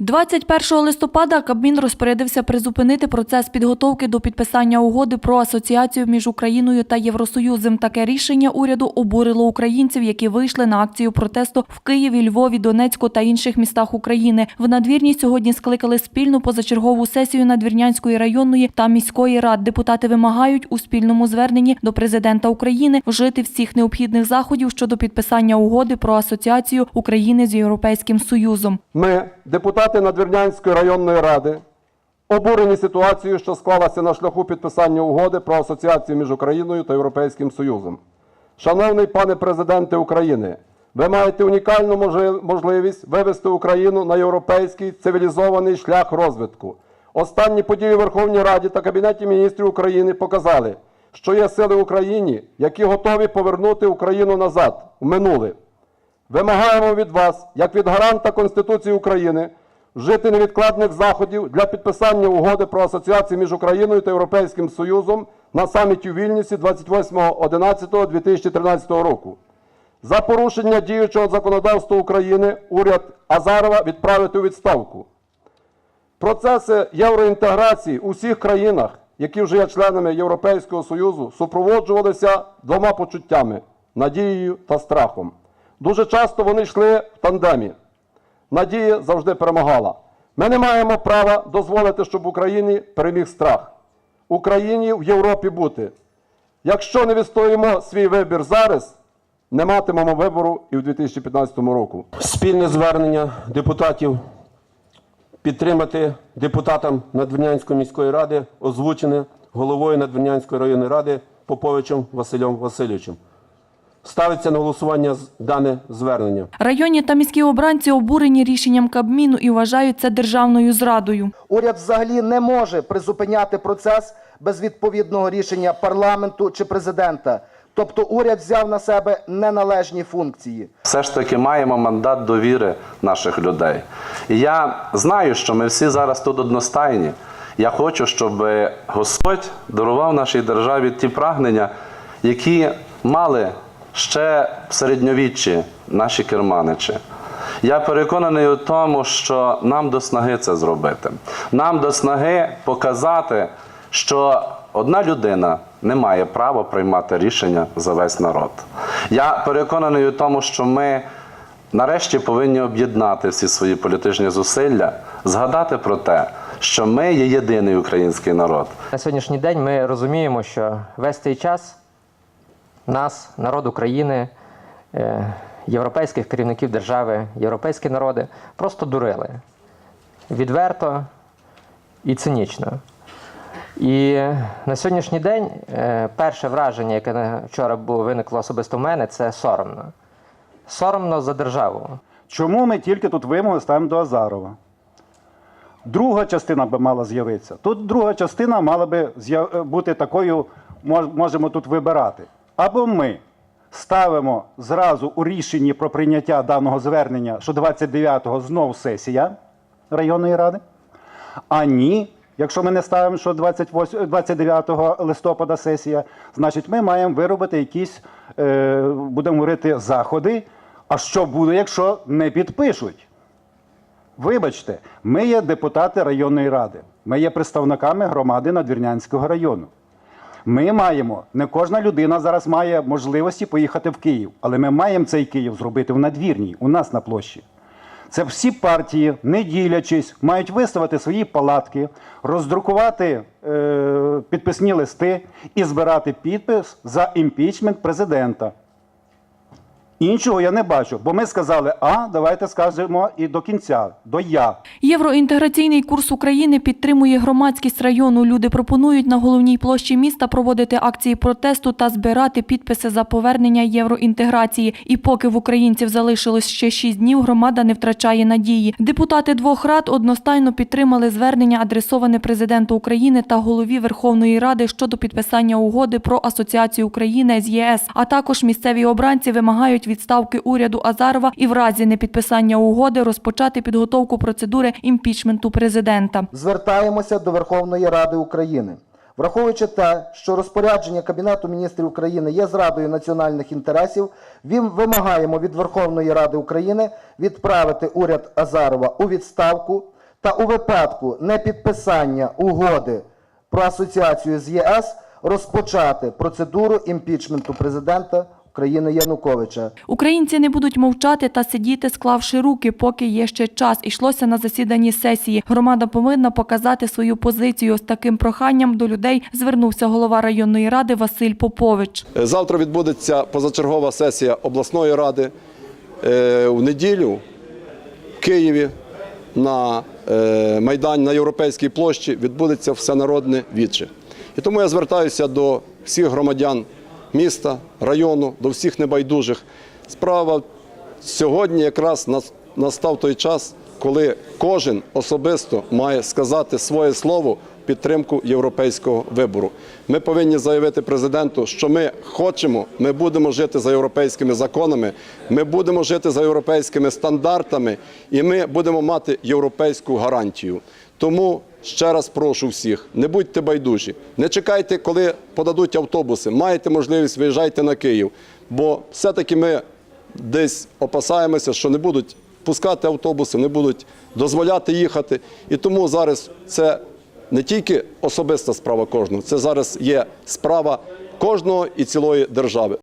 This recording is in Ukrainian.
21 листопада Кабмін розпорядився призупинити процес підготовки до підписання угоди про асоціацію між Україною та Євросоюзом. Таке рішення уряду обурило українців, які вийшли на акцію протесту в Києві, Львові, Донецьку та інших містах України. В надвірні сьогодні скликали спільну позачергову сесію надвірнянської районної та міської рад. Депутати вимагають у спільному зверненні до президента України вжити всіх необхідних заходів щодо підписання угоди про асоціацію України з Європейським Союзом. Ми, депутати Надвірнянської районної ради, обурені ситуацією, що склалася на шляху підписання угоди про асоціацію між Україною та Європейським Союзом. Шановний пане президенте України, ви маєте унікальну можливість вивести Україну на європейський цивілізований шлях розвитку. Останні події у Верховній Раді та Кабінеті міністрів України показали, що є сили в Україні, які готові повернути Україну назад, в минуле. Вимагаємо від вас, як від гаранта Конституції України, вжити невідкладних заходів для підписання угоди про асоціацію між Україною та Європейським Союзом на саміті у Вільнюсі 28.11.2013 року. За порушення діючого законодавства України уряд Азарова відправити у відставку. Процеси євроінтеграції у всіх країнах, які вже є членами Європейського Союзу, супроводжувалися двома почуттями надією та страхом. Дуже часто вони йшли в тандемі. Надія завжди перемагала. Ми не маємо права дозволити, щоб в Україні переміг страх. Україні в Європі бути. Якщо не відстоїмо свій вибір зараз, не матимемо вибору і в 2015 року. Спільне звернення депутатів підтримати депутатам Надвірнянської міської ради, озвучене головою Надвірнянської районної ради Поповичем Василем Васильовичем. Ставиться на голосування з- дане звернення. Районні та міські обранці обурені рішенням Кабміну і вважають це державною зрадою. Уряд взагалі не може призупиняти процес без відповідного рішення парламенту чи президента. Тобто уряд взяв на себе неналежні функції. все ж таки маємо мандат довіри наших людей. І я знаю, що ми всі зараз тут одностайні. Я хочу, щоб Господь дарував нашій державі ті прагнення, які мали ще в середньовіччі наші керманичі. Я переконаний у тому, що нам до снаги це зробити. Нам до снаги показати, що одна людина не має права приймати рішення за весь народ. Я переконаний у тому, що ми нарешті повинні об'єднати всі свої політичні зусилля, згадати про те, що ми є єдиний український народ. На сьогоднішній день ми розуміємо, що весь цей час нас, народ України, е, європейських керівників держави, європейські народи просто дурили відверто і цинічно. І на сьогоднішній день е, перше враження, яке вчора виникло особисто в мене, це соромно. Соромно за державу. Чому ми тільки тут вимоги ставимо до Азарова? Друга частина би мала з'явитися. Тут друга частина мала би з'яв- бути такою, можемо тут вибирати. Або ми ставимо зразу у рішенні про прийняття даного звернення, що 29-го знов сесія районної ради. А ні, якщо ми не ставимо, що 28, 29 листопада сесія, значить ми маємо виробити якісь, е, будемо говорити, заходи. А що буде, якщо не підпишуть? Вибачте, ми є депутати районної ради, ми є представниками громади Надвірнянського району. Ми маємо, не кожна людина зараз має можливості поїхати в Київ, але ми маємо цей Київ зробити в надвірній, у нас на площі. Це всі партії, не ділячись, мають виставити свої палатки, роздрукувати е, підписні листи і збирати підпис за імпічмент президента. Іншого я не бачу, бо ми сказали А, давайте скажемо і до кінця, до Я. Євроінтеграційний курс України підтримує громадськість району. Люди пропонують на головній площі міста проводити акції протесту та збирати підписи за повернення євроінтеграції. І поки в українців залишилось ще шість днів, громада не втрачає надії. Депутати двох рад одностайно підтримали звернення, адресоване президенту України та голові Верховної Ради щодо підписання угоди про асоціацію України з ЄС. А також місцеві обранці вимагають відставки уряду Азарова і в разі непідписання угоди розпочати підготовку процедури імпічменту президента. Звертаємося до Верховної Ради України. Враховуючи те, що розпорядження Кабінету міністрів України є зрадою національних інтересів, вимагаємо від Верховної Ради України відправити уряд Азарова у відставку та у випадку непідписання угоди про асоціацію з ЄС розпочати процедуру імпічменту президента України Януковича. Українці не будуть мовчати та сидіти, склавши руки, поки є ще час. Ішлося на засіданні сесії. Громада повинна показати свою позицію. З таким проханням до людей звернувся голова районної ради Василь Попович. Завтра відбудеться позачергова сесія обласної ради. Е, У неділю в Києві на е, Майдані на Європейській площі відбудеться всенародне віче. І тому я звертаюся до всіх громадян міста, району, до всіх небайдужих. Справа сьогодні якраз нас- настав той час, коли кожен особисто має сказати своє слово підтримку європейського вибору. Ми повинні заявити президенту, що ми хочемо, ми будемо жити за європейськими законами, ми будемо жити за європейськими стандартами, і ми будемо мати європейську гарантію. Тому ще раз прошу всіх, не будьте байдужі, не чекайте, коли подадуть автобуси. Маєте можливість, виїжджайте на Київ, бо все-таки ми десь опасаємося, що не будуть пускати автобуси, не будуть дозволяти їхати. І тому зараз це не тільки особиста справа кожного, це зараз є справа кожного і цілої держави.